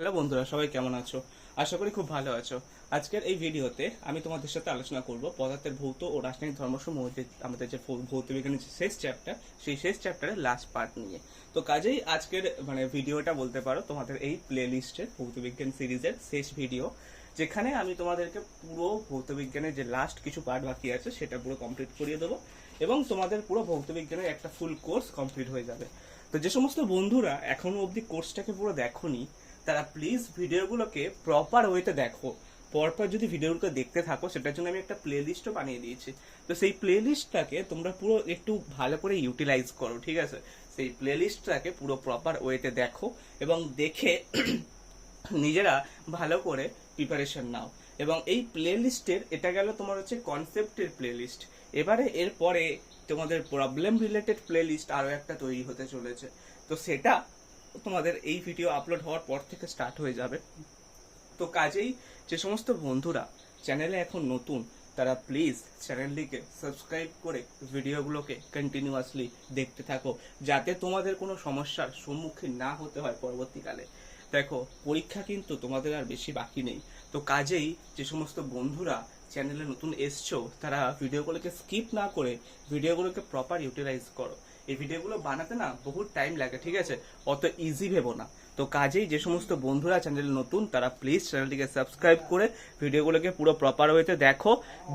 Hello বন্ধুরা, সবাই কেমন আছো? আশা করি খুব ভালো আছো। আজকের এই ভিডিওতে আমি তোমাদের সাথে আলোচনা করব পদার্থের ভৌত ও রাসায়নিক ধর্মসমূহ যে আমাদের যে ভৌ- ভৌত বিজ্ঞানের যে শেষ চ্যাপ্টার সেই শেষ চ্যাপ্টারের লাস্ট পার্ট নিয়ে। তো কাজেই আজকের মানে ভিডিওটা বলতে পারো তোমাদের এই প্লে লিস্টের ভৌত বিজ্ঞান সিরিজের শেষ ভিডিও যেখানে আমি তোমাদেরকে পুরো ভৌত বিজ্ঞানের যে লাস্ট কিছু পার্ট বাকি আছে, সেটা পুরো কমপ্লিট করিয়ে দেবো এবং তোমাদের পুরো ভৌত বিজ্ঞানের একটা ফুল কোর্স কমপ্লিট হয়ে যাবে। তো যে সমস্ত বন্ধুরা এখনও অবধি কোর্সটাকে পুরো দেখোনি তারা প্লিজ ভিডিওগুলোকে প্রপার ওয়েতে দেখো। পরপর যদি ভিডিওগুলো দেখতে থাকো, সেটার জন্য আমি একটা প্লে লিস্টও বানিয়ে দিয়েছি। তো সেই প্লে লিস্টটাকে তোমরা পুরো একটু ভালো করে ইউটিলাইজ করো, ঠিক আছে? সেই প্লে লিস্টটাকে পুরো প্রপার ওয়েতে দেখো এবং দেখে নিজেরা ভালো করে প্রিপারেশন নাও। এবং এই প্লে লিস্টের এটা গেল তোমার হচ্ছে কনসেপ্টের প্লে লিস্ট এবারে এরপরে তোমাদের প্রবলেম রিলেটেড প্লে লিস্ট আরও একটা তৈরি হতে চলেছে। তো সেটা তোমাদের এই ভিডিও আপলোড হওয়ার পর থেকে স্টার্ট হয়ে যাবে। তো কাজেই যে সমস্ত বন্ধুরা চ্যানেলে এখন নতুন, তারা প্লিজ চ্যানেলটিকে সাবস্ক্রাইব করে ভিডিওগুলোকে কন্টিনিউয়াসলি দেখতে থাকো, যাতে তোমাদের কোনো সমস্যার সম্মুখীন না হতে হয় পরবর্তীকালে। দেখো, পরীক্ষা কিন্তু তোমাদের আর বেশি বাকি নেই। তো কাজেই যে সমস্ত বন্ধুরা চ্যানেলে নতুন এসছো, তারা ভিডিওগুলোকে স্কিপ না করে ভিডিওগুলোকে প্রপার ইউটিলাইজ করো। এই ভিডিওগুলো বানাতে না বহুত টাইম লাগে ঠিক আছে? অত ইজি ভেবো না। তো কাজেই যে সমস্ত বন্ধুরা চ্যানেলে নতুন, তারা প্লিজ চ্যানেলটিকে সাবস্ক্রাইব করে ভিডিওগুলোকে পুরো প্রপার ওয়েতে দেখো।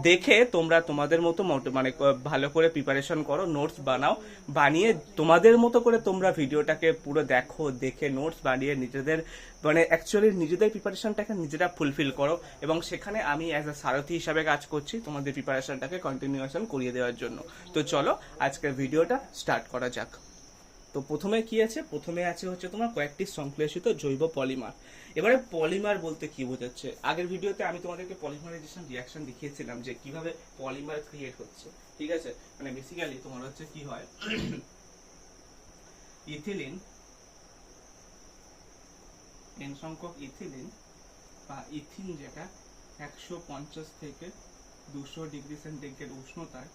দেখে তোমরা তোমাদের মতো মানে ভালো করে প্রিপারেশন করো নোটস বানাও। বানিয়ে তোমাদের মতো করে তোমরা ভিডিওটাকে পুরো দেখো, দেখে নোটস বানিয়ে নিজেদের মানে অ্যাকচুয়ালি নিজেদের প্রিপারেশনটাকে নিজেরা ফুলফিল করো। এবং সেখানে আমি অ্যাজ আ সারথি হিসাবে কাজ করছি তোমাদের প্রিপারেশনটাকে কন্টিনিউয়েশন করিয়ে দেওয়ার জন্য। তো চলো, আজকের ভিডিওটা স্টার্ট করা যাক। তো প্রথমে কি আছে? প্রথমে আছে হচ্ছে তোমার কয়েকটি সংশ্লেষিত জৈব পলিমার। এবারে পলিমার বলতে কি বোঝাচ্ছে? আগের ভিডিওতে আমি তোমাদেরকে পলিমারাইজেশন রিয়াকশন দেখিয়েছিলাম যে কীভাবে পলিমার ক্রিয়েট হচ্ছে। ঠিক আছে? মানে বেসিক্যালি তোমার হচ্ছে কি হয়? ইথিলিন এন সংখ্যক ইথিলিন বা ইথিন যেটা একশো পঞ্চাশ থেকে দুশো ডিগ্রি সেন্টিগ্রেড উষ্ণতায়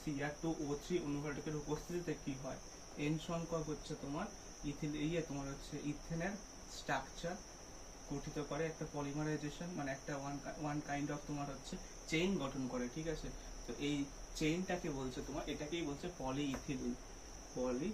সিআর টু ও থ্রি অনুঘটকের উপস্থিতিতে কি হয়? এন সংখ্যক হচ্ছে তোমার ইথিল ইয়ে তোমার হচ্ছে ইথেনের স্ট্রাকচার গঠিত করে একটা পলিমারাইজেশন মানে একটা ওয়ান ওয়ান কাইন্ড অফ তোমার হচ্ছে চেইন গঠন করে, ঠিক আছে? তো এই চেইনটাকে বলছে তোমার, এটাকেই বলছে পলি ইথিলিন পলি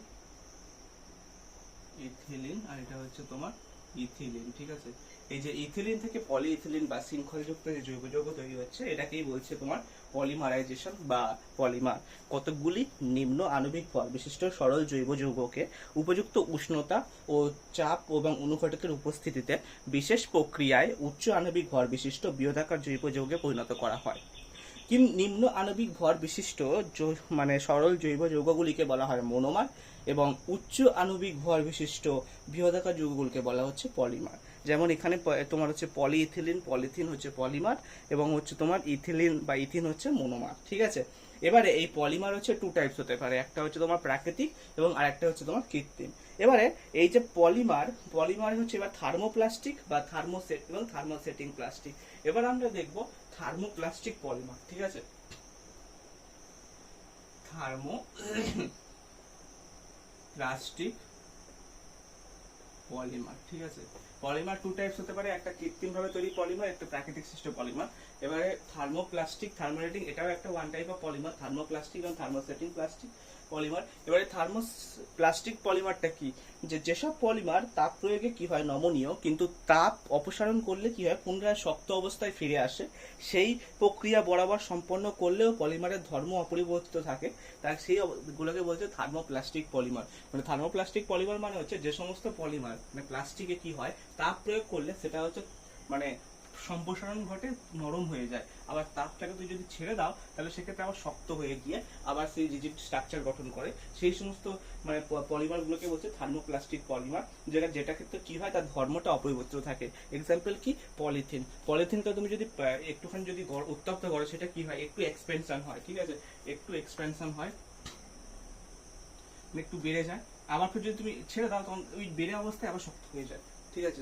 ইথিলিন আর এটা হচ্ছে তোমার ইথিলিন, ঠিক আছে? এই যে ইথিলিন থেকে পলি ইথিলিন বা শৃঙ্খলযুক্ত যে জৈব যৌগ তৈরি হচ্ছে, এটাকেই বলছে তোমার পলিমারাইজেশন বা পলিমার। কতকগুলি নিম্ন আণবিক ভর বিশিষ্ট সরল জৈব যৌগকে উপযুক্ত উষ্ণতা ও চাপ এবং অনুঘটকের উপস্থিতিতে বিশেষ প্রক্রিয়ায় উচ্চ আণবিক ভর বিশিষ্ট বৃহদাকার জৈব যৌগে পরিণত করা হয়। নিম্ন আণবিক ভর বিশিষ্ট মানে সরল জৈব যৌগগুলিকে বলা হয় মনোমার এবং উচ্চ আণবিক ভর বিশিষ্ট বৃহদাকার যৌগগুলিকে বলা হচ্ছে পলিমার। যেমন এখানে তোমার হচ্ছে পলিইথিলিন, পলিথিন হচ্ছে পলিমার এবং হচ্ছে তোমার ইথিলিন বা ইথিন হচ্ছে মনোমার, ঠিক আছে? এবারে এই পলিমার হচ্ছে টু টাইপস হতে পারে, একটা হচ্ছে তোমার প্রাকৃতিক এবং আরেকটা হচ্ছে তোমার কৃত্রিম। এবারে এই যে পলিমার পলিমার হচ্ছে এবার থার্মোপ্লাস্টিক বা থার্মোসেট এবং থার্মোসেটিং প্লাস্টিক। এবার আমরা দেখব থার্মোপ্লাস্টিক পলিমার, ঠিক আছে? থার্মো প্লাস্টিক পলিমার, ঠিক আছে? পলিমার টু টাইপস হতে পারে, একটা কৃত্রিম ভাবে তৈরি পলিমার, একটা প্রাকৃতিক সৃষ্ট পলিমার। এবারে থার্মোপ্লাস্টিক, থার্মোরেটিং, এটাও একটা one type of polymer thermoplastic এবং থার্মোসেটিং প্লাস্টিক। পলিমার। এবারে থার্মোস প্লাস্টিক পলিমারটা কি? যে যেসব পলিমার তাপ প্রয়োগে কি হয় নমনীয়, কিন্তু তাপ অপসারণ করলে কি হয়? পুনরায় শক্ত অবস্থায় ফিরে আসে। সেই প্রক্রিয়া বরাবর সম্পন্ন করলেও পলিমারের ধর্ম অপরিবর্তিত থাকে। তার সেই গুলোকে বলছে থার্মোপ্লাস্টিক পলিমার। মানে থার্মোপ্লাস্টিক পলিমার মানে হচ্ছে যে সমস্ত পলিমার মানে প্লাস্টিকে কি হয়? তাপ প্রয়োগ করলে সেটা হচ্ছে মানে সম্প্রসারণ ঘটে, নরম হয়ে যায়। আবার তাপটাকে তুই যদি ছেড়ে দাও, তাহলে সেক্ষেত্রে আবার শক্ত হয়ে গিয়ে আবার সেই রিজিড স্ট্রাকচার গঠন করে। সেই সমস্ত মানে পলিমার গুলোকে বলছে থার্মোপ্লাস্টিক পলিমার যেটা যেটা ক্ষেত্রে কি হয়, তার ধর্মটা অপরিবর্তিত থাকে। এক্সাম্পল কি? পলিথিন পলিথিনটা তুমি যদি একটুখানি যদি উত্তপ্ত করো, সেটা কি হয়? একটু এক্সপেনশন হয়, ঠিক আছে? একটু এক্সপেনশন হয়। একটু বেড়ে যায়। আবার যদি তুমি ছেড়ে দাও, তখন ওই বেড়ে অবস্থায় আবার শক্ত হয়ে যায়। ঠিক আছে?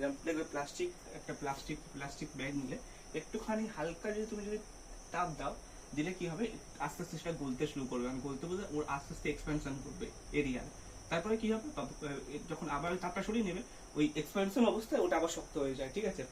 প্লাস্টিক একটা প্লাস্টিক প্লাস্টিক ব্যাগ নিলে। একটুখানি হালকা যদি তুমি যদি তাপ দাও, দিলে কি হবে? আস্তে আস্তে সেটা গলতে শুরু করবে। কারণ গলতে বলতে ওর আস্তে আস্তে এক্সপেনশন করবে এরিয়ার তারপরে কি হবে? যখন আবার তাপটা সরিয়ে নেবে। ওই এক্সপেনশন অবস্থায় ওটা আবার শক্ত হয়ে যায়, ঠিক আছে?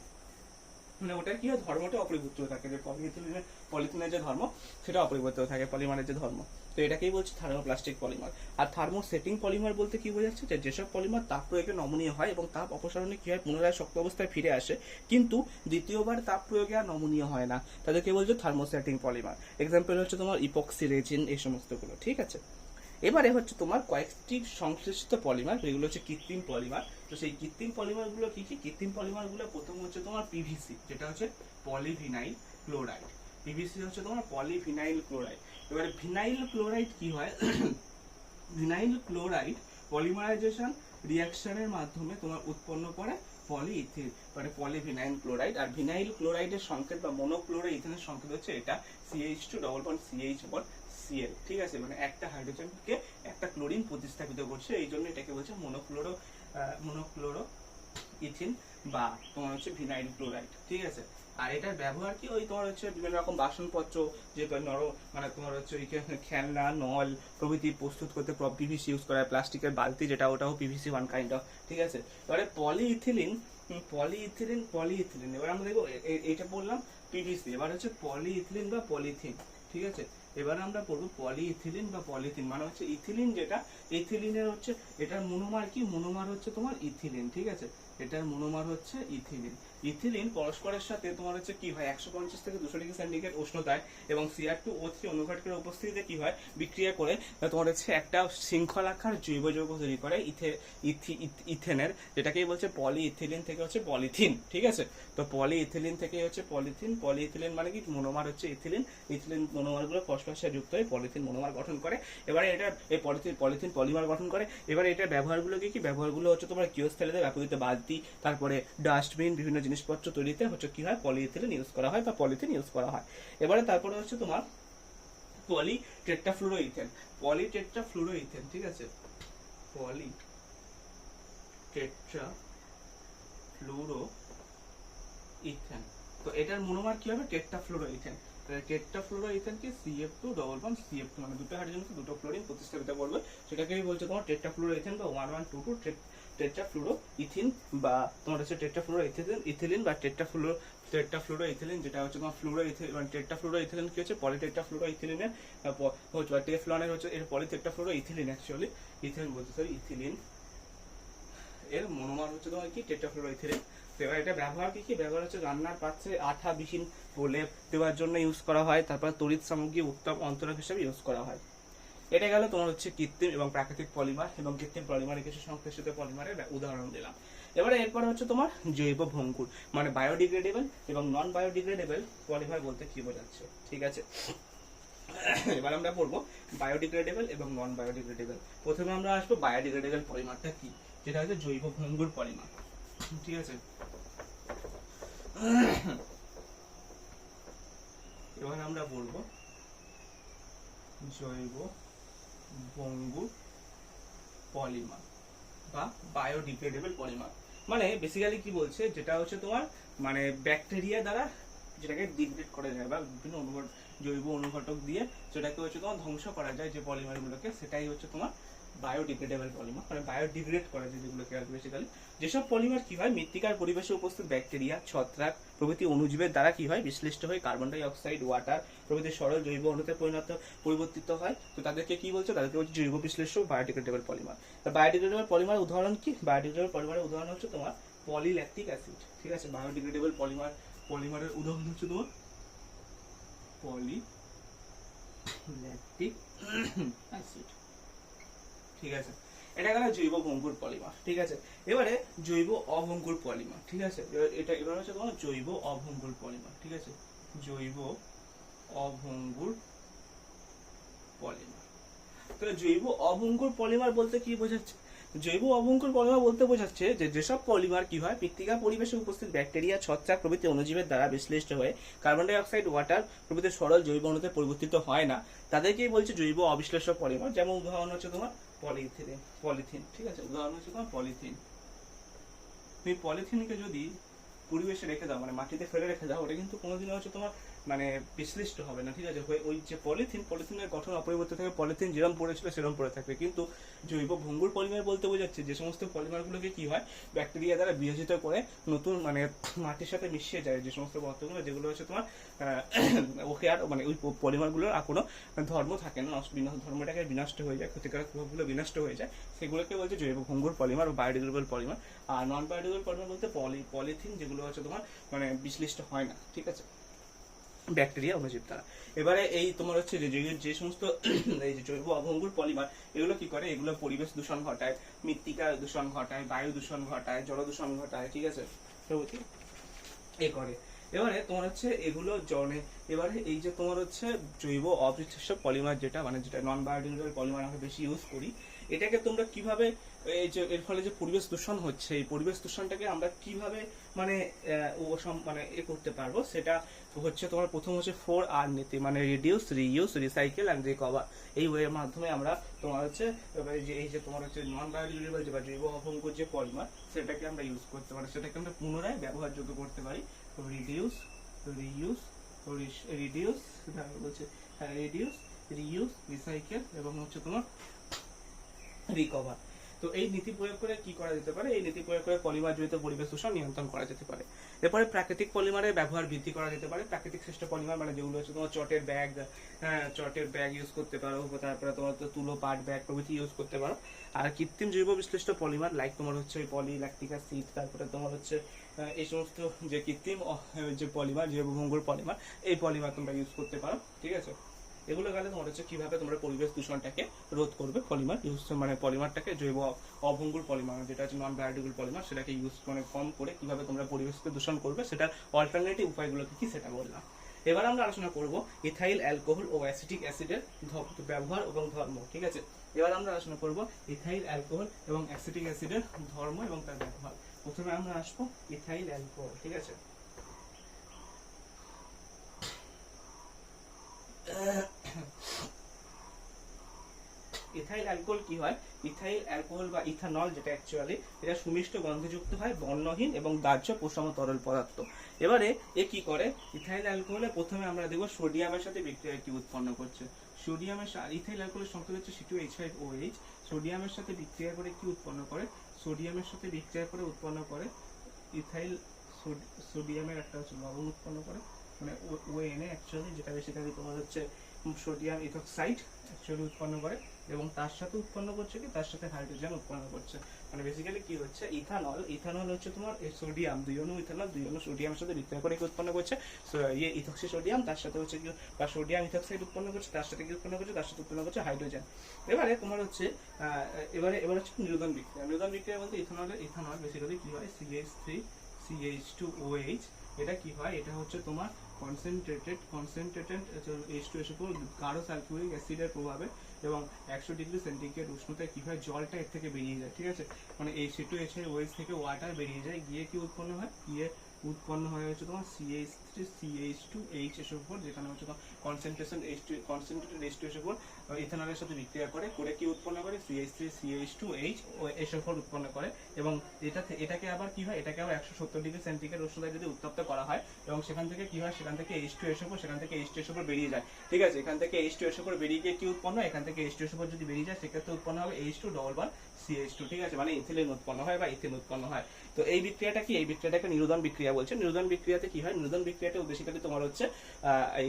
মানে ওটার কি হয়, ধর্মটা অপরিবর্তিত থাকে। যে পলিথিনের পলিথিনের যে ধর্ম, সেটা অপরিবর্তিত থাকে পলিমারের যে ধর্ম। তো এটাকেই বলছে থার্মোপ্লাস্টিক পলিমার আর থার্মো সেটিং পলিমার বলতে কি বোঝাচ্ছে? যে যেসব পলিমার তাপ প্রয়োগে নমনীয় হয় এবং তাপ অপসারণে কি হয়, পুনরায় শক্ত অবস্থায় ফিরে আসে, কিন্তু দ্বিতীয়বার তাপ প্রয়োগে আর নমনীয় হয় না। তাদেরকে বলছে থার্মোসেটিং পলিমার এক্সাম্পল হচ্ছে তোমার ইপক্সি রেজিন এই সমস্তগুলো, ঠিক আছে? এবারে হচ্ছে তোমার কয়েকটি সংশ্লিষ্ট পলিমার, যেগুলো হচ্ছে কৃত্রিম পলিমার। তো সেই কৃত্রিম পলিমারগুলো কি কি? কৃত্রিম পলিমারগুলো প্রথম হচ্ছে তোমার পিভিসি যেটা হচ্ছে পলিভিনাইল ক্লোরাইড পিভিসি হচ্ছে তোমার পলিভিনাইল ক্লোরাইড এবারে ভিনাইল ক্লোরাইড কি হয়? ভিনাইল ক্লোরাইড পলিমারাইজেশন রিয়াকশনের মাধ্যমে তোমার উৎপন্ন করে পলিইথিন মানে পলিভিনাইল ক্লোরাইড আর ভিনাইল ক্লোরাইডের সংকেত বা মনোক্লোরাইড ইথেনের সংকেত হচ্ছে এটা CH two double point CH বল সিএল ঠিক আছে? মানে একটা হাইড্রোজেনকে একটা ক্লোরিন প্রতিস্থাপিত করছে, এই জন্য এটাকে বলছে মনোক্লোরো মনোক্লোরো ইথিন বা তোমার হচ্ছে ভিনাইল ক্লোরাইড ঠিক আছে? আর এটার ব্যবহার কি ওই তোমার হচ্ছে বিভিন্ন রকম বাসনপত্র, যে নর মানে তোমার হচ্ছে খেলনা, নল, প্রভৃতি প্রস্তুত করতে পিভিসি ইউজ করা হয় প্লাস্টিকের বালতি যেটা, ওটাও পিভিসি ওয়ান কাইন্ড অফ ঠিক আছে? এবারে পলিইথিলিন পলিইথিলিন পলিইথিলিন এবার আমরা দেখব এটা বললাম পিভিসি এবার হচ্ছে পলিইথিলিন বা পলিথিন ঠিক আছে? এবার আমরা পড়ব পলিইথিলিন বা পলিথিন মানে হচ্ছে ইথিলিন যেটা ইথিলিনের হচ্ছে, এটার মনোমার কি? মনোমার হচ্ছে তোমার ইথিলিন ঠিক আছে? এটার মনোমার হচ্ছে ইথিলিন ইথিলিন পরস্পরের সাথে তোমার হচ্ছে কি হয়? একশো পঞ্চাশ থেকে দুশো ডিগ্রি সেন্টিগ্রেড উষ্ণতায় এবং সিআর টু ও থ্রি অনুঘটকের উপস্থিতিতে কি হয়? বিক্রিয়া করে তোমার হচ্ছে একটা শৃঙ্খলাকার জৈব যৌগ তৈরি করে ইথে ইথি- ইথেনের, যেটাকেই বলছে পলি ইথিলিন থেকে হচ্ছে পলিথিন, ঠিক আছে? তো পলি ইথিলিন থেকে হচ্ছে পলিথিন পলি ইথিলিন মানে কি? মনোমার হচ্ছে ইথিলিন ইথিলিন মনোমারগুলো সাথে যুক্ত হয়ে পলিথিন মনোমার গঠন করে। এবারে এটা এই পলিথিন পলিথিন পলিমার গঠন করে। এবারে এটার ব্যবহারগুলো কি? কি ব্যবহারগুলো হচ্ছে তোমার কিওস্থলীতে ব্যবহৃত বালতি, তারপরে ডাস্টবিন, বিভিন্ন জিনিসপত্র তৈরিতে হচ্ছে কি হয়? পলিইথিলিন ইউজ করা হয় বা পলিথিন ইউজ করা হয়। এবারে তারপরে হচ্ছে তোমার পলি টেট্রাফ্লুরোইথেন পলি টেট্রাফ্লুরোইথেন ঠিক আছে? পলি টেট্রা ফ্লুরো ইথেন তো এটার মনোমার কি হবে? টেট্রাফ্লুরো ইথেন টেট্রাফ্লুরো ইথেন কি CF two double one CF two মানে দুটো হাইড্রোজেনকে দুটো ফ্লোরিন প্রতিস্থাপিত করবে। সেটাকেই বলছে তোমার টেট্রাফ্লুরো ইথেন বা one one two two tetrafluoro ethene বা তোমার হচ্ছে টেট্রাফ্লুরো ইথিলিন ইথিলিন বা টেট্রাফ্লুরো টেট্রাফ্লুরো ইথিলিন যেটা হচ্ছে তোমার ফ্লুরো ইথিলিন মানে টেট্রাফ্লুরো ইথিলিন কি হচ্ছে? পলিটেট্রাফ্লুরো ইথিলিনের হচ্ছে বা টেফলনের হচ্ছে, এর পলিটেট্রাফ্লুরো ইথিলিন অ্যাকচুয়ালি ইথিলিন বলতে সরি ইথিলিন এর মনোমার হচ্ছে তোমার কি? টেট্রাফ্লুরো ইথিলিন এবার এটা ব্যবহার কি কি? ব্যবহার হচ্ছে রান্নার পাত্রে আঠা বিহীন প্রলেপ দেওয়ার জন্য ইউজ করা হয়। তারপর তড়িৎ সামগ্রী উত্তম অন্তরক হিসেবে ইউজ করা হয়। এটা গেল, তোমার হচ্ছে কৃত্রিম এবং প্রাকৃতিক পলিমার এবং কৃত্রিম পলিমারের কিছু সংশ্লেষিত পলিমারের উদাহরণ দিলাম। এবারে এরপরে হচ্ছে তোমার জৈব ভঙ্গুর মানে বায়োডিগ্রেডেবল এবং নন বায়োডিগ্রেডেবল পলিমার বলতে কি বোঝাচ্ছে? ঠিক আছে? এবার আমরা পড়ব বায়োডিগ্রেডেবল এবং নন বায়োডিগ্রেডেবল প্রথমে আমরা আসব বায়োডিগ্রেডেবল পলিমারটা কি? যেটা হচ্ছে জৈব ভঙ্গুর পলিমার ঠিক আছে? এবার আমরা বলব জৈব ভঙ্গুর পলিমার বা বায়োডিগ্রেডেবল পলিমার মানে বেসিক্যালি কি বলছে, যেটা হচ্ছে তোমার মানে ব্যাকটেরিয়া দ্বারা যেটাকে ডিগ্রেড করা যায় বা বিভিন্ন অনুঘট জৈব অনুঘটক দিয়ে সেটাকে হচ্ছে তোমার ধ্বংস করা যায় যে পলিমারগুলোকে সেটাই হচ্ছে তোমার বায়োডিগ্রেডেবল পলিমার মানে বায়োডিগ্রেড করা যায় যেগুলোকে বেসিক্যালি যেসব পলিমার কি হয়? মৃত্তিকার পরিবেশে উপস্থিত ব্যাকটেরিয়া ছত্রাক প্রভৃতি অণুজীবের দ্বারা কি হয়? বিশ্লিষ্ট হয়ে কার্বন ডাই অক্সাইড ওয়াটার প্রভৃতি সরল জৈব অণুতে পরিণত, পরিবর্তিত হয়। তো তাদেরকে কি বলছে? তাদেরকে বলছে জৈব বিশ্লেষ্য বায়োডিগ্রেডেবল পলিমার তো বায়োডিগ্রেডেবল পলিমার উদাহরণ কি? বায়োডিগ্রেডেবল পলিমারের উদাহরণ হচ্ছে তোমার পলিল্যাকটিক অ্যাসিড ঠিক আছে? বায়োডিগ্রেডেবল পলিমার পলিমারের উদাহরণ হচ্ছে তোমার পলি ল্যাকটিক অ্যাসিড ঠিক আছে? এটা গেল জৈব ভঙ্গুর পলিমার। ঠিক আছে? এবারে জৈব অভঙ্গুর পলিমার, ঠিক আছে? এটা, এবার হচ্ছে তোমার জৈব অভঙ্গুর পলিমার, ঠিক আছে? জৈব অভঙ্গুর পলিমার। তাহলে জৈব অভঙ্গুর পলিমার বলতে কি বোঝাচ্ছে? জৈব অভঙ্গুর পলিমার বলতে বোঝাচ্ছে যে, যেসব পলিমার কি হয়? মৃত্তিকা পরিবেশে উপস্থিত ব্যাকটেরিয়া, ছত্রাক প্রভৃতি অণুজীবের দ্বারা বিশ্লিষ্ট হয়ে কার্বন ডাই অক্সাইড, ওয়াটার প্রভৃতি সরল জৈব অণুতে পরিবর্তিত হয় না। তাদেরকেই বলছে জৈব অবিশ্লেষ্য পলিমার। যেমন উদাহরণ হচ্ছে তোমার পলিথিন পলিথিন, ঠিক আছে? উদাহরণ হচ্ছে তোমার পলিথিন। তুমি পলিথিনকে যদি পরিবেশে রেখে দাও মানে মাটিতে ফেলে রেখে দাও, ওটা কিন্তু কোনোদিনও হচ্ছে তোমার মানে বিশ্লিষ্ট হবে না, ঠিক আছে? ওই- যে পলিথিন, পলিথিনের গঠন অপরিবর্তিত থাকে, পলিথিন যেরকম পড়েছিল সেরকম পড়ে থাকবে। কিন্তু জৈব ভঙ্গুর পলিমার বলতে বোঝাচ্ছে যে সমস্ত পলিমারগুলোকে কি হয়? ব্যাকটেরিয়া দ্বারা বিয়োজিত করে নতুন মানে মাটির সাথে মিশিয়ে যায় যে সমস্ত পদার্থগুলো, যেগুলো হচ্ছে তোমার ওকে আর মানে ওই পলিমারগুলোর আর কোনো ধর্ম থাকে না। ধর্মটাকে বিনষ্ট হয়ে যায়, ক্ষতিকারক প্রভাবগুলো বিনষ্ট হয়ে যায়। সেগুলোকে বলছে জৈব ভঙ্গুর পলিমার বা বায়োডিগ্রেডেবল পলিমার। আর নন বায়োডিগ্রেডেবল পলিমার বলতে পলি পলিথিন যেগুলো হচ্ছে তোমার মানে বিশ্লিষ্ট হয় না, ঠিক আছে? ব্যাকটেরিয়া অণুজীব দ্বারা এবারে এই তোমার হচ্ছে যে, যে- সমস্ত এই যে জৈব অভঙ্গুর পলিমার, এগুলো কি করে? এগুলো পরিবেশ দূষণ ঘটায়, মৃত্তিকা দূষণ ঘটায়, বায়ু দূষণ ঘটায়, জল দূষণ ঘটায়, ঠিক আছে? প্রভৃতি। এ করে। এবারে তোমার হচ্ছে এগুলো জনে এবারে এই যে তোমার হচ্ছে জৈব অবিশ্বাস্য পলিমার যেটা মানে যেটা নন বায়োডিগ্রেডেবল পলিমার আমরা বেশি ইউজ করি, এটাকে তোমরা কীভাবে, এই যে এর ফলে যে পরিবেশ দূষণ হচ্ছে, এই পরিবেশ দূষণটাকে আমরা কীভাবে মানে মানে এ করতে পারব। সেটা হচ্ছে তোমার প্রথম হচ্ছে ফোর আর নীতি মানে reduce reuse recycle and recover এই ওয়ের মাধ্যমে আমরা তোমার হচ্ছে যে, এই যে তোমার হচ্ছে নন বায়োডিগ্রেডেবল যে বা জৈব অভঙ্গুর যে পলিমার, সেটাকে আমরা ইউজ করতে পারি। সেটাকে আমরা পুনরায় ব্যবহারযোগ্য করতে পারি। তো রিডিউস রিইউজ রিডিউস বলছে রিডিউস রিইউজ রিসাইকেল এবং হচ্ছে তোমার রিকভার তো এই নীতি প্রয়োগ করে কি করা যেতে পারে? এই নীতি প্রয়োগ করে পলিমার জড়িত পরিবেশ দূষণ নিয়ন্ত্রণ করা যেতে পারে। এরপরে প্রাকৃতিক পলিমারের ব্যবহার বৃদ্ধি করা যেতে পারে। প্রাকৃতিক শ্রেষ্ঠ পলিমার মানে যেগুলো হচ্ছে তোমার চটের ব্যাগ হ্যাঁ চটের ব্যাগ ইউজ করতে পারো, তারপরে তোমার তো তুলো পাট ব্যাগ প্রভৃতি ইউজ করতে পারো। আর কৃত্রিম জৈব বিশ্লিষ্ট পলিমার লাইক তোমার হচ্ছে ওই পলি ল্যাকটিক অ্যাসিড তারপরে তোমার হচ্ছে এই সমস্ত যে কৃত্রিম যে পলিমার, জৈব ভঙ্গুর পলিমার, এই পলিমার তোমরা ইউজ করতে পারো, ঠিক আছে? এগুলো গেলে তোমার হচ্ছে কীভাবে তোমরা পরিবেশ দূষণটাকে রোধ করবে? পলিমার ইউজ মানে পলিমারটাকে জৈব অভঙ্গুর পলিমার, যেটা হচ্ছে নন বায়োডিগ্রেডেবল পলিমার সেটাকে ইউজ মানে কম করে কীভাবে তোমরা পরিবেশকে দূষণ করবে, সেটার অল্টারনেটিভ উপায়গুলোকে কি সেটা বললাম। এবার আমরা আলোচনা করব ইথাইল অ্যালকোহল ও অ্যাসিটিক অ্যাসিডের ব্যবহার এবং ধর্ম, ঠিক আছে? এবার আমরা আলোচনা করব ইথাইল অ্যালকোহল এবং অ্যাসিটিক অ্যাসিডের ধর্ম এবং তার ব্যবহার। প্রথমে আমরা আসব ইথাইল অ্যালকোহল ঠিক আছে? ইথাইল অ্যালকোহল কি হয়? ইথাইল অ্যালকোহল বা ইথানল যেটা অ্যাকচুয়ালি এটা সুমিষ্ট গন্ধযুক্ত হয়, বর্ণহীন এবং দাহ্য প্রশম তরল পদার্থ। এবারে এ কি করে? ইথাইল অ্যালকোহলে প্রথমে আমরা দেখব সোডিয়ামের সাথে বিক্রিয়া কি উৎপন্ন করছে। সোডিয়ামের ইথাইল অ্যালকোহলের সংকেত হচ্ছে C two H five O H সোডিয়ামের সাথে বিক্রিয়া করে কি উৎপন্ন করে? সোডিয়ামের সাথে বিক্রিয়া করে উৎপন্ন করে ইথাইল সোড- সোডিয়ামের একটা হচ্ছে লবণ উৎপন্ন করে। মানে ও এন অ্যাকচুয়ালি যেটা বেসিক্যালি তোমার হচ্ছে সোডিয়াম ইথক্সাইড অ্যাকচুয়ালি উৎপন্ন করে এবং তার সাথে উৎপন্ন করছে কি? তার সাথে হাইড্রোজেন উৎপন্ন করছে। মানে বেসিক্যালি কি হচ্ছে? ইথানল ইথানল হচ্ছে তোমার সোডিয়াম দুই অণু ইথানল দুই অণু সোডিয়ামের সাথে বিক্রিয়া করে উৎপন্ন করছে? ইয়ে ইথক্সি সোডিয়াম তার সাথে হচ্ছে কি? বা সোডিয়াম ইথক্সাইড উৎপন্ন করছে, তার সাথে কি উৎপন্ন করছে? তার সাথে উৎপন্ন করছে হাইড্রোজেন এবারে তোমার হচ্ছে এবারে, এবার হচ্ছে নিরোধন বিক্রিয়া। নিরোধন বিক্রিয়া বলতে ইথানলের ইথানল বেসিক্যালি কি হয়? CH three CH two OH এটা কি হয়? এটা হচ্ছে তোমার concentrated concentrated H two S গাঢ় সালফিউরিক অ্যাসিডের প্রভাবে এবং একশো ডিগ্রি সেন্টিগ্রেড উষ্ণতায় কি হয় জলটা এর থেকে বেরিয়ে যায়, ঠিক আছে? মানে এই সি টু এইচ ওয়েজ থেকে ওয়াটার বেরিয়ে যায়, গিয়ে কি উৎপন্ন হয়? গিয়ে উৎপন্ন হয় হচ্ছে তোমার CH three CH two H SO four যেখানে হচ্ছে concentration H two concentrated H two SO four ইথানলের সাথে বিক্রিয়া করে করে কি উৎপন্ন করে? CH three CH two H O SO four উৎপন্ন করে। এবং এটা এটাকে আবার কি হয়? এটাকে আবার একশো সত্তর ডিগ্রি সেন্টিগ্রেড উষ্ণতায় যদি উত্তপ্ত করা হয়, এবং সেখান থেকে কি হয়? সেখান থেকে এইচ টু এসব সেখান থেকে এইচ টু এসব বেরিয়ে যায়। ঠিক আছে? এখান থেকে এইচ টু এসব বেরিয়ে গিয়ে কি উৎপন্ন? এখান থেকে এইচ টু এসব যদি বেরিয়ে যায়, সেক্ষেত্রে উৎপন্ন হবে H two double one CH two ঠিক আছে? মানে ইথিলিন উৎপন্ন হয় বা ইথিন উৎপন্ন হয়। তো এই বিক্রিয়াটা কি? এই বিক্রিয়াটাকে নিরোধন বিক্রিয়া বলছে। নিরোধন বিক্রিয়াতে কি হয়? নিরোধন বিক্রিয়াটা বেসিক্যালি তোমার হচ্ছে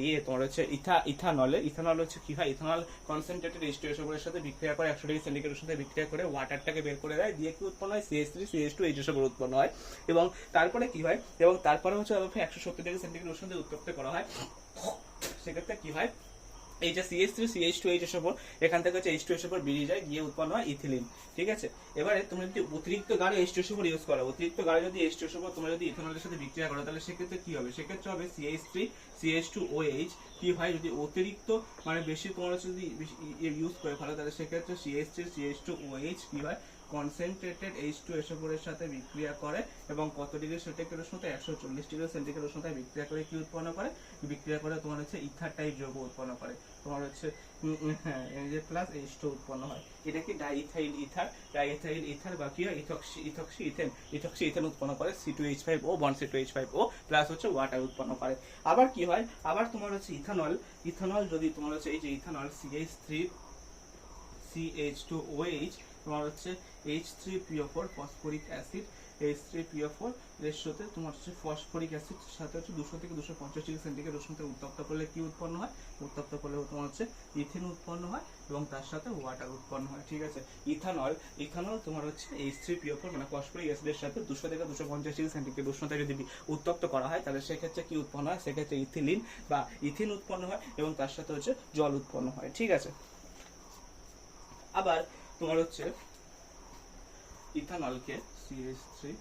ইয়ে তোমার হচ্ছে ইথা, ইথানলে। ইথানল হচ্ছে কি হয়? ইথানল কনসেন্ট্রেটেড এইচ সাথে বিক্রিয়া করে, একশো ডিগ্রি সেন্টিগ্রেডের সাথে বিক্রিয়া করে ওয়াটারটাকে বের করে দেয়, দিয়ে কি উৎপন্ন হয়? CS three CS two H এসবের উৎপন্ন হয়। এবং তারপরে কি হয়? এবং তারপরে হচ্ছে একশো সত্তর ডিগ্রি সেন্টিগ্রেড সাথে উত্তপ্ত করা হয়, সেক্ষেত্রে কি হয়? এই যে থ্রি সিএইচ টু এইচ এসব এখান থেকে হচ্ছে এইচ টু এসব বেরিয়ে যায়, গিয়ে উৎপন্ন হয় ইথিলিন ঠিক আছে? এবারে তুমি যদি অতিরিক্ত গাঢ় এইচ টু এসব ইউজ করো, অতিরিক্ত গাঢ় যদি এইচ টু এসব তোমরা যদি ইথানলের সাথে বিক্রিয়া করো, তাহলে সেক্ষেত্রে কি হবে? সেক্ষেত্রে হবে CH three CH two O H কি হয়? যদি অতিরিক্ত মানে বেশি তোমার যদি ইউজ করে ফেলো, তাহলে সেক্ষেত্রে CH three CH two O H কি হয়? কনসেন্ট্রেটেড এইচ টু এসোফোরের সাথে বিক্রিয়া করে এবং কত ডিগ্রি সেন্টিগ্রেড উষ্ণতা একশো চল্লিশ ডিগ্রি সেন্টিগ্রেড উষ্ণতায় বিক্রিয়া করে কি উৎপন্ন করে? বিক্রিয়া করে তোমার হচ্ছে ইথার টাইপ যৌগ উৎপন্ন করে। তোমার হচ্ছে হ্যাঁ প্লাস এইচ টু উৎপন্ন হয়। এটা কি ডাইথাইল ইথার ডাইথাইল ইথার বা কি হয়? Ethoxy ethoxy ethane ethoxy ethane উৎপন্ন করে C two H five O বন C two H five O plus হচ্ছে ওয়াটার উৎপন্ন করে। আবার কি হয়? আবার তোমার হচ্ছে ইথানল ইথানল যদি তোমার হচ্ছে এই যে ethanol CH three CH two OH তোমার হচ্ছে H three PO four phosphoric acid H three PO four সাথে তোমার হচ্ছে ফসফরিক অ্যাসিড সাথে হচ্ছে দুশো থেকে দুশো পঞ্চাশ ডিগ্রি সেন্টিগ্রেড উষ্ণতে উত্তপ্ত করলে কি উৎপন্ন হয়? উত্তপ্ত করলে তোমার হচ্ছে ইথিন উৎপন্ন হয় এবং তার সাথে ওয়াটার উৎপন্ন হয়, ঠিক আছে? ইথানল ইথানল তোমার হচ্ছে এইচ থ্রি পিও ফোর মানে ফসফরিক অ্যাসিডের সাথে দুশো থেকে দুশো পঞ্চাশ ডিগ্রি সেন্টিগ্রেড উষ্ণতায় যদি উত্তপ্ত করা হয়, তাহলে সেক্ষেত্রে কি উৎপন্ন হয়? সেক্ষেত্রে ইথিলিন বা ইথিন উৎপন্ন হয় এবং তার সাথে হচ্ছে জল উৎপন্ন হয়, ঠিক আছে? আবার তোমার হচ্ছে ইথানলকে CH three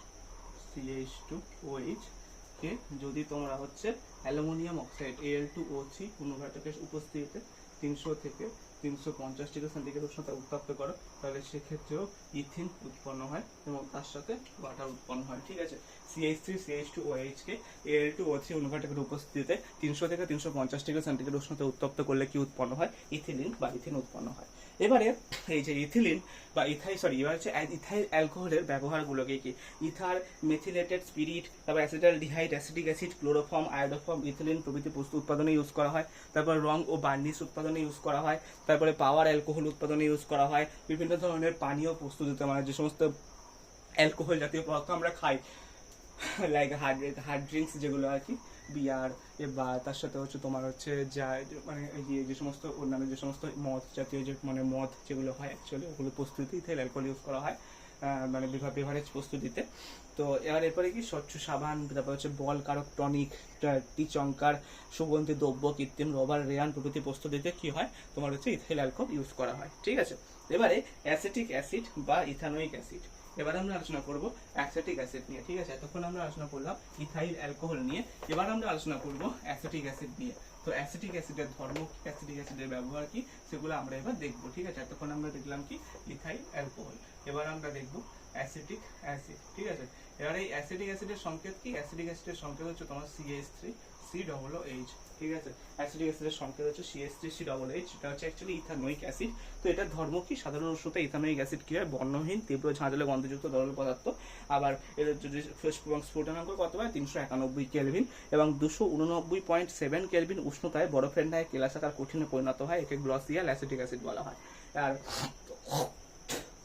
CH two OH কে যদি তোমরা হচ্ছে aluminium oxide L two O three অনুঘটকের উপস্থিতিতে তিনশো থেকে তিনশো পঞ্চাশ ডিগ্রি সেন্টিগ্রেড উষ্ণতা উত্তপ্ত করো, তাহলে সেক্ষেত্রেও ইথিন উৎপন্ন হয় এবং তার সাথে ওয়াটার উৎপন্ন হয়, ঠিক আছে? CH three CH two OH কে এল টু ও থ্রি অনুঘটকের উপস্থিতিতে তিনশো থেকে তিনশো পঞ্চাশ ডিগ্রি সেন্টিগ্রেড উষ্ণতা উত্তপ্ত করলে কি উৎপন্ন হয়? ইথিলিন বা ইথিন উৎপন্ন হয়। এবারে, এই যে ইথিলিন বা ইথাই সরি এবার হচ্ছে ইথাইল অ্যালকোহলের ব্যবহারগুলোকে কি? ইথার মেথিলেটেড স্পিরিট তারপর acetaldehyde acidic acid chloroform iodoform ethylene প্রভৃতি বস্তু উৎপাদনে ইউজ করা হয়। তারপর রং ও বার্নিশ উৎপাদনে ইউজ করা হয়। তারপরে পাওয়ার অ্যালকোহল উৎপাদনে ইউজ করা হয়। বিভিন্ন ধরনের পানীয় প্রস্তুতিতে মানে যে সমস্ত অ্যালকোহল জাতীয় পদার্থ আমরা খাই লাইক হার্ড হার্ড ড্রিঙ্কস যেগুলো আর কি। বিয়ার বা, তার সাথে হচ্ছে তোমার হচ্ছে যা মানে এই যে সমস্ত অন্যান্য যে সমস্ত মদ জাতীয় যে মানে মদ যেগুলো হয় অ্যাকচুয়ালি ওগুলো প্রস্তুতি ইথাইল অ্যালকোহল ইউজ করা হয় মানে বেভারেজ প্রস্তুতিতে। তো এবার এরপরে কি? স্বচ্ছ সাবান, তারপর হচ্ছে বল, কারক, টনিক টিচঙ্কার সুগন্ধি, দ্রব্য, কৃত্রিম রবার রেয়ান প্রভৃতি প্রস্তুতিতে কি হয়? তোমার হচ্ছে ইথাইল অ্যালকোহল ইউজ করা হয়। ঠিক আছে? এবারে অ্যাসিটিক অ্যাসিড বা ইথানোয়িক অ্যাসিড এবার আমরা আলোচনা করব অ্যাসিটিক অ্যাসিড নিয়ে, ঠিক আছে? এতক্ষণ আমরা আলোচনা করলাম ইথাইল অ্যালকোহল নিয়ে। এবার আমরা আলোচনা করব অ্যাসিটিক অ্যাসিড নিয়ে। তো অ্যাসিটিক অ্যাসিডের ধর্ম কি? অ্যাসিটিক অ্যাসিডের ব্যবহার কি? সেগুলো আমরা এবার দেখব, ঠিক আছে? এতক্ষণ আমরা দেখলাম কি? Ethyl alcohol. এবার আমরা দেখব অ্যাসিটিক অ্যাসিড, ঠিক আছে? এবার এই অ্যাসিটিক অ্যাসিডের সংকেত কি? অ্যাসিটিক অ্যাসিডের সংকেত হচ্ছে তোমার CH three C double H ঠিক আছে? অ্যাসিডিক অ্যাসিডের সংকেত হচ্ছে সিএস সি ডবল এইচ এটা হচ্ছে অ্যাকচুয়ালি ইথানোইক অ্যাসিড তো এটার ধর্ম কি? সাধারণ উষ্ণতা ইথানোইক অ্যাসিড কি হয়? বর্ণহীন, তীব্র ঝাঁঝালো গন্ধযুক্ত তরল পদার্থ। আবার এর যদি স্ফুটনাঙ্ক কত হয়? তিনশো একানব্বই কেলভিন এবং দুশো উননব্বই পয়েন্ট সেভেন কেলভিন উষ্ণতায় বরফের ন্যায় কেলাসাকার কঠিনে পরিণত হয়, একে গ্লসিয়াল অ্যাসিটিক অ্যাসিড বলা হয়। আর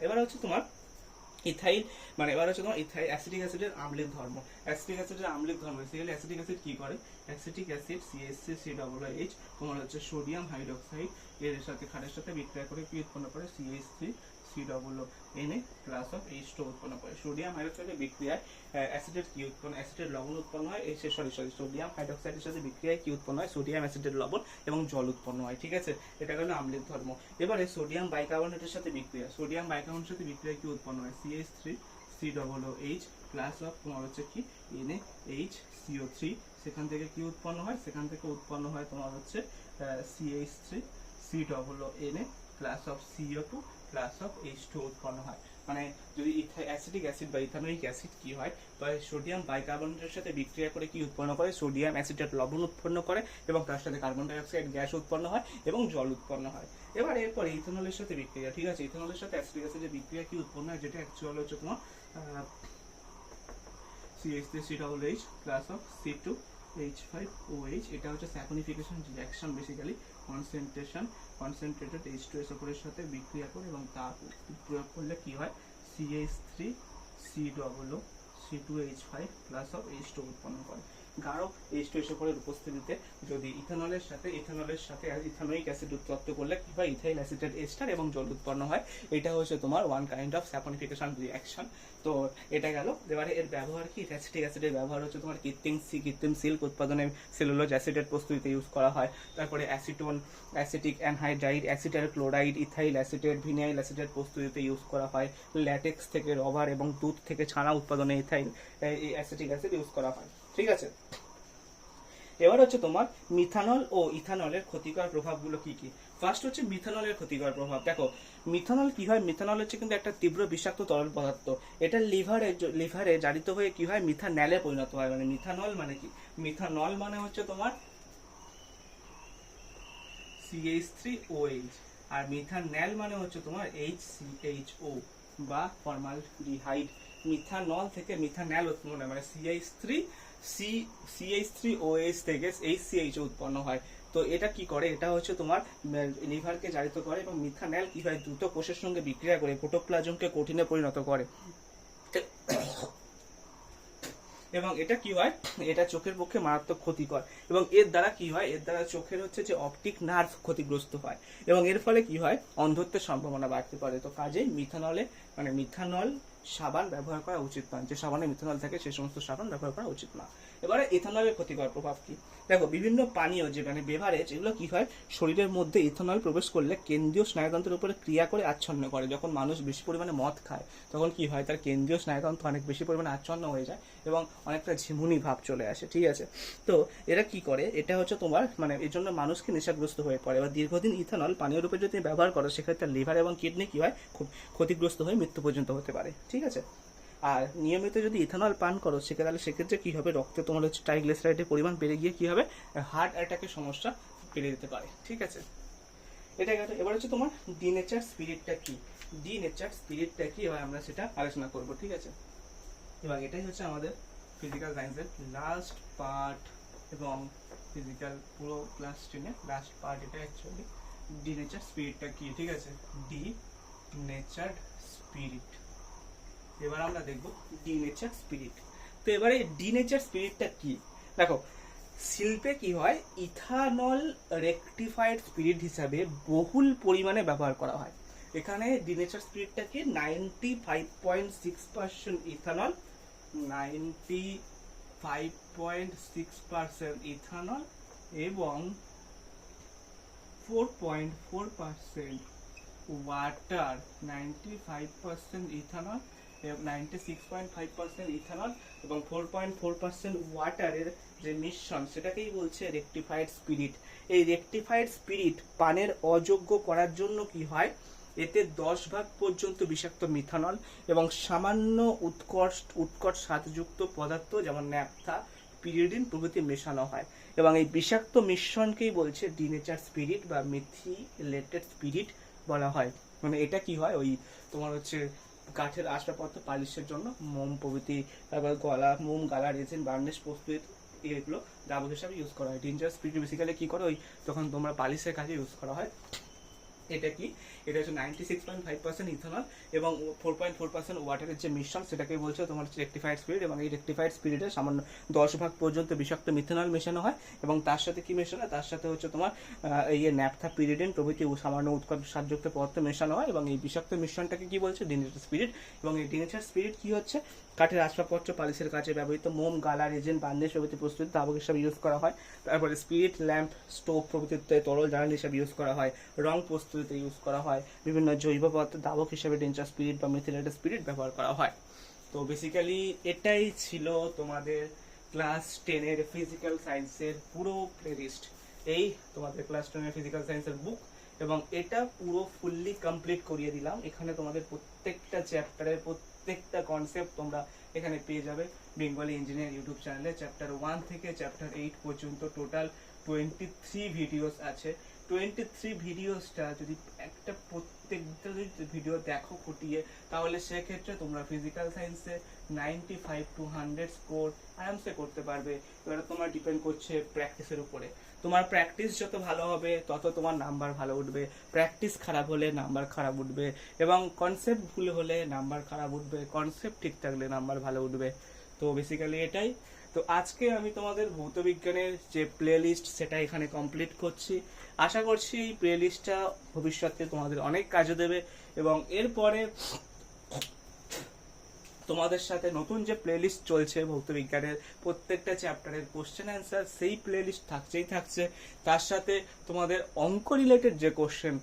এবার হচ্ছে তোমার ইথাইল মানে এবার হচ্ছে তোমার ইথাইল অ্যাসিটিক অ্যাসিডের আম্লিক ধর্ম। অ্যাসিটিক অ্যাসিডের আম্লিক ধর্ম বেসিক্যালি অ্যাসিটিক অ্যাসিড কি করে? Acetic acid CSC C double H তোমার হচ্ছে সোডিয়াম হাইড্রোক্সাইড, এর সাথে খারের সাথে বিক্রিয়া করে কি উৎপন্ন করে three C double N A plus of H two উৎপন্ন করে। সোডিয়াম হাইড্রোক্সাইডের বিক্রিয়ায় অ্যাসিডের কি উৎপন্ন অ্যাসিডের লবণ উৎপন্ন হয় এই সরি সরি সোডিয়াম হাইড্রোক্সাইডের সাথে বিক্রিয়ায় কি উৎপন্ন হয়? সোডিয়াম, অ্যাসিডের লবণ এবং জল উৎপন্ন হয়, ঠিক আছে? এটা হলো আম্লিক ধর্ম। এবারে সোডিয়াম বাইকার্বনেটের সাথে বিক্রিয়া। সোডিয়াম বাইকার্বনেটের সাথে বিক্রিয়া কি উৎপন্ন হয়? CH three C double H plus of তোমার হচ্ছে কি? এন এইচ সিও থ্রি সেখান থেকে কি উৎপন্ন হয়? সেখান থেকে উৎপন্ন হয় তোমার হচ্ছে CH three C double N A plus of CO two plus of H two উৎপন্ন হয়। মানে যদি অ্যাসিডিক অ্যাসিড বা ইথানোইক অ্যাসিড কি হয় বা সোডিয়াম বাইকার্বনেটের সাথে বিক্রিয়া করে কি উৎপন্ন করে? সোডিয়াম অ্যাসিডের লবণ উৎপন্ন করে এবং তার সাথে কার্বন ডাইঅক্সাইড গ্যাস উৎপন্ন হয় এবং জল উৎপন্ন হয়। এবার এরপরে ইথানলের সাথে বিক্রিয়া, ঠিক আছে? ইথানলের সাথে অ্যাসিডিক অ্যাসিডের বিক্রিয়া কি উৎপন্ন হয়? যেটা অ্যাকচুয়াল হচ্ছে তোমার CH three C double H plus of C two H five এটা হচ্ছে saponification reaction basically concentration concentrated H two S সাথে বিক্রিয়া করে এবং তা প্রয়োগ করলে কি হয়? CH three C double C two H five plus of H two উৎপন্ন করে। গাঢ় এইচ টু এসোপরের উপস্থিতিতে যদি ইথানলের সাথে ইথানলের সাথে ইথানোইক অ্যাসিড উৎপত্ত করলে কি হয় ইথাইল অ্যাসিডের এস্টার এবং জল উৎপন্ন হয়, এটা হচ্ছে তোমার one kind of saponification reaction তো এটা গেল। এবারে এর ব্যবহার কি? অ্যাসিটিক অ্যাসিডের ব্যবহার হচ্ছে তোমার কৃত্রিম সি- কৃত্রিম সিল্ক উৎপাদনে সেলুলোজ অ্যাসিডের প্রস্তুতিতে ইউজ করা হয়। তারপরে acetone acetic anhydride acetyl chloride ethyl অ্যাসিডের ভিনাইল অ্যাসিডের প্রস্তুতিতে ইউজ করা হয়। ল্যাটেক্স থেকে রবার এবং দুধ থেকে ছানা উৎপাদনে ইথাইল এই অ্যাসিটিক অ্যাসিড ইউজ করা হয়। ঠিক আছে? এবার হচ্ছে তোমার মিথানল ও ইথানলের ক্ষতিকর প্রভাবগুলো কি কি? ফার্স্ট হচ্ছে মিথানলের ক্ষতিকর প্রভাব। দেখো মিথানল কি হয়? মিথানল হচ্ছে কিন্তু একটা তীব্র বিষাক্ত তরল পদার্থ। এটা লিভারে লিভারে জারিত হয়ে কি হয়? মিথানলে পরিণত হয়। মানে মিথানল মানে কি? মিথানল মানে হচ্ছে তোমার সিএইচ থ্রি ওএইচ আর মিথানল মানে হচ্ছে তোমার এইচ সি এইচ ও বা ফর্মাল ফর্মালডিহাইড মিথানল থেকে মিথানল উৎপন্ন মানে CH three C CH three OH থেকে এইচ সিএইচ উৎপন্ন হয়। তো এটা কি করে? এটা হচ্ছে তোমার লিভারকে জারিত করে এবং মিথানল কি হয়? দ্রুত কোষের সঙ্গে বিক্রিয়া করে, প্রোটোপ্লাজমকে কঠিনে পরিণত করে। এবং এটা কি হয়? এটা চোখের পক্ষে মারাত্মক ক্ষতিকর। এবং এর দ্বারা কি হয়? এর দ্বারা চোখের হচ্ছে যে অপটিক নার্ভ ক্ষতিগ্রস্ত হয়। এবং এর ফলে কি হয়? অন্ধত্বের সম্ভাবনা বাড়তে পারে। তো কাজেই মিথানলে মানে মিথানল সাবান ব্যবহার করা উচিত নয়। যে সাবানে মিথানল থাকে, সে সমস্ত সাবান ব্যবহার করা উচিত না। এবারে ইথানলের ক্ষতিকর প্রভাব কি? দেখো, বিভিন্ন পানীয় যে মানে বেভারেজ এগুলো কি হয়? শরীরের মধ্যে ইথানল প্রবেশ করলে কেন্দ্রীয় স্নায়ুতন্ত্রের উপরে ক্রিয়া করে আচ্ছন্ন করে। যখন মানুষ বেশি পরিমাণে মদ খায়, তখন কি হয়? তার কেন্দ্রীয় স্নায়ুতন্ত্র অনেক বেশি পরিমাণে আচ্ছন্ন হয়ে যায় এবং অনেকটা ঝিমুনি ভাব চলে আসে, ঠিক আছে? তো এরা কি করে? এটা হচ্ছে তোমার মানে এর জন্য মানুষকে নেশাগ্রস্ত হয়ে পড়ে। এবার দীর্ঘদিন ইথানল পানীয় রূপে যদি ব্যবহার করো, সেক্ষেত্রে লিভার এবং কিডনি কি হয়? খুব ক্ষতিগ্রস্ত হয়ে মৃত্যু পর্যন্ত হতে পারে, ঠিক আছে? আর নিয়মিত যদি ইথানল পান করো, সেক্ষেত্রে তাহলে সেক্ষেত্রে কী হবে? রক্তে তোমার হচ্ছে ট্রাইগ্লিসারাইডের পরিমাণ বেড়ে গিয়ে কী হবে? হার্ট অ্যাটাকের সমস্যা বেড়ে যেতে পারে। ঠিক আছে? এটা গেল। এবার হচ্ছে তোমার ডি নেচার স্পিরিটটা কী? ডি নেচার স্পিরিটটা কী? এবার আমরা সেটা আলোচনা করব। ঠিক আছে? এবার এটাই হচ্ছে আমাদের ফিজিক্যাল সায়েন্সের লাস্ট পার্ট এবং ফিজিক্যাল পুরো ক্লাস টেনের লাস্ট পার্ট এটা অ্যাকচুয়ালি ডি নেচার স্পিরিটটা কি? ঠিক আছে? ডি নেচার স্পিরিট এবার আমরা দেখব ডি নেচার স্পিরিট তো এবারে ডি নেচার স্পিরিটটা কি? দেখো, শিল্পে কি হয় ইথানল রেকটিফাইড স্পিরিট হিসাবে বহুল পরিমাণে ব্যবহার করা হয়। এখানে denature স্পিরিটটাকে ninety five point six percent ethanol ninety five point six percent ethanol এবং four point four percent water ninety five percent ethanol ninety six point five percent ethanol এবং four point four percent ওয়াটারের যে মিশ্রণ সেটাকেই বলছে rectified spirit এই rectified spirit পানের অযোগ্য করার জন্য কি হয়? এতে দশ ভাগ পর্যন্ত বিষাক্ত মিথানল এবং সামান্য উৎকর্ষ, উৎকট স্বাদযুক্ত পদার্থ যেমন ন্যাপথা পিরিডিন প্রভৃতি মেশানো হয়। এবং এই বিষাক্ত মিশ্রণকেই বলছে ডিনেচার স্পিরিট বা মেথিলেটেড স্পিরিট বলা হয়। মানে এটা কি হয়? ওই তোমার হচ্ছে কাঠের আসবাবপত্র পালিশের জন্য মোম প্রভৃতি, তারপর গলা, মোম, গালা, রেজিন বার্নিশ প্রস্তুত, এগুলো দাবক হিসাবে ইউজ করা হয়। ডেঞ্জার স্পিড বেসিক্যালি কী করে? ওই যখন তোমরা পালিশের কাজে ইউজ করা হয় এটা কি? এটা হচ্ছে ninety six point five percent ethanol এবং ফোর পয়েন্ট ফোর পার্সেন্ট ওয়াটারের যে মিশ্রণ সেটাকে বলছে তোমার হচ্ছে রেক্টিফাইড স্পিরিট এবং এই রেক্টিফাইড স্পিরিটে সামান্য দশ ভাগ পর্যন্ত বিষাক্ত মিথানল মেশানো হয় এবং তার সাথে কি মেশানো হয়? তার সাথে হচ্ছে তোমার এই ন্যাপথা পিরিডিন প্রভৃতি সামান্য উৎকট সারযুক্ত পদার্থ মেশানো হয় এবং এই বিষাক্ত মিশ্রণটাকে কি বলছে? ডিনেচার স্পিরিট এবং এই ডিনেচার স্পিরিট কি হচ্ছে? কাঠের আসবাবপত্র পালিশের কাজে ব্যবহৃত মোম, গালা, রেজেন, বান্দেশ প্রভৃতি প্রস্তুত দাবক হিসাবে ইউজ করা হয়। তারপরে স্পিরিট ল্যাম্প স্টোভ প্রভৃতিতে তরল জ্বালানি হিসাবে ইউজ করা হয়। রং প্রস্তুতিতে ইউজ করা হয়। বিভিন্ন জৈব পদার্থ দাবক হিসাবে ডেঞ্জার স্পিরিট বা মেথিলেটেড স্পিরিট ব্যবহার করা হয়। তো বেসিক্যালি এটাই ছিল তোমাদের ক্লাস টেনের ফিজিক্যাল সায়েন্সের পুরো প্লেলিস্ট এই তোমাদের ক্লাস টেনের ফিজিক্যাল সায়েন্সের বুক এবং এটা পুরো ফুললি কমপ্লিট করিয়ে দিলাম। এখানে তোমাদের প্রত্যেকটা চ্যাপ্টারের প্রত্যেকটা কনসেপ্ট তোমরা এখানে পেয়ে যাবে। বেঙ্গলি ইঞ্জিনিয়ার ইউটিউব চ্যানেলে চ্যাপ্টার ওয়ান থেকে চ্যাপ্টার এইট পর্যন্ত টোটাল টোয়েন্টি থ্রি ভিডিওস আছে। টোয়েন্টি থ্রি ভিডিওসটা যদি একটা প্রত্যেকটা যদি ভিডিও দেখো ফুটিয়ে, তাহলে সেক্ষেত্রে তোমরা ফিজিক্যাল সায়েন্সে ninety five to hundred score আরামসে করতে পারবে। এবারে তোমার ডিপেন্ড করছে প্র্যাকটিসের উপরে। তোমার প্র্যাকটিস যত ভালো হবে, তত তোমার নাম্বার ভালো উঠবে। প্র্যাকটিস খারাপ হলে নাম্বার খারাপ উঠবে এবং কনসেপ্ট ভুল হলে নাম্বার খারাপ উঠবে। কনসেপ্ট ঠিক থাকলে নাম্বার ভালো উঠবে। তো বেসিক্যালি এটাই। তো আজকে আমি তোমাদের ভৌত বিজ্ঞানের যে প্লে লিস্ট সেটা এখানে কমপ্লিট করছি। আশা করছি এই প্লে লিস্টটা ভবিষ্যতে তোমাদের অনেক কাজে দেবে এবং এরপরে তোমাদের সাথে নতুন যে প্লেলিস্ট চলছে ভৌত বিজ্ঞানের প্রত্যেকটা চ্যাপ্টারের কোশ্চেন অ্যান্সার সেই প্লেলিস্ট থাকছেই থাকছে। তার সাথে তোমাদের অঙ্ক রিলেটেড যে কোশ্চেন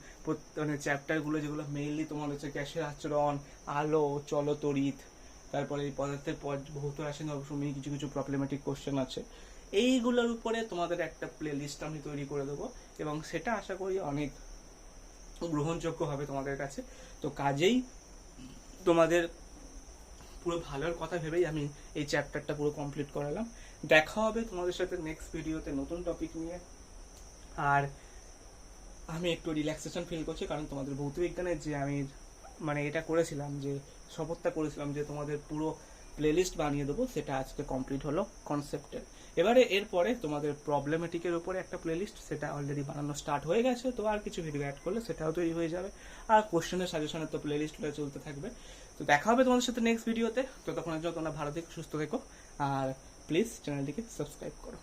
মানে চ্যাপ্টারগুলো যেগুলো মেইনলি তোমার হচ্ছে গ্যাসের আচরণ, আলো চলতরিৎ তারপরে এই পদার্থের পর ভৌত রাসায়নিক অবশ্যই কিছু কিছু প্রবলেমেটিক কোশ্চেন আছে। এইগুলোর উপরে তোমাদের একটা প্লে লিস্ট আমি তৈরি করে দেবো, এবং সেটা আশা করি অনেক গ্রহণযোগ্য হবে তোমাদের কাছে। তো কাজেই তোমাদের পুরো ভালোর কথা ভেবেই আমি এই চ্যাপ্টারটা পুরো কমপ্লিট করালাম। দেখা হবে তোমাদের সাথে নেক্সট ভিডিওতে নতুন টপিক নিয়ে। আর আমি একটু রিল্যাক্সেশন ফিল করছি, কারণ তোমাদের ভৌত বিজ্ঞানের যে আমি মানে এটা করেছিলাম, যে শপথটা করেছিলাম, যে তোমাদের পুরো প্লেলিস্ট বানিয়ে দেবো, সেটা আজকে কমপ্লিট হলো কনসেপ্টের এবারে এরপরে তোমাদের প্রবলেমেটিকের উপরে একটা প্লেলিস্ট সেটা অলরেডি বানানো স্টার্ট হয়ে গেছে, তো আর কিছু ভিডিও অ্যাড করলে সেটাও তৈরি হয়ে যাবে। আর কোশ্চেনের সাজেশনের তো প্লেলিস্টটা চলতে থাকবে। তো দেখা হবে তোমাদের সাথে নেক্সট ভিডিওতে ততক্ষণের জন্য তোমরা ভালো থেকো, সুস্থ থেকো। আর প্লিজ চ্যানেলটিকে সাবস্ক্রাইব করো।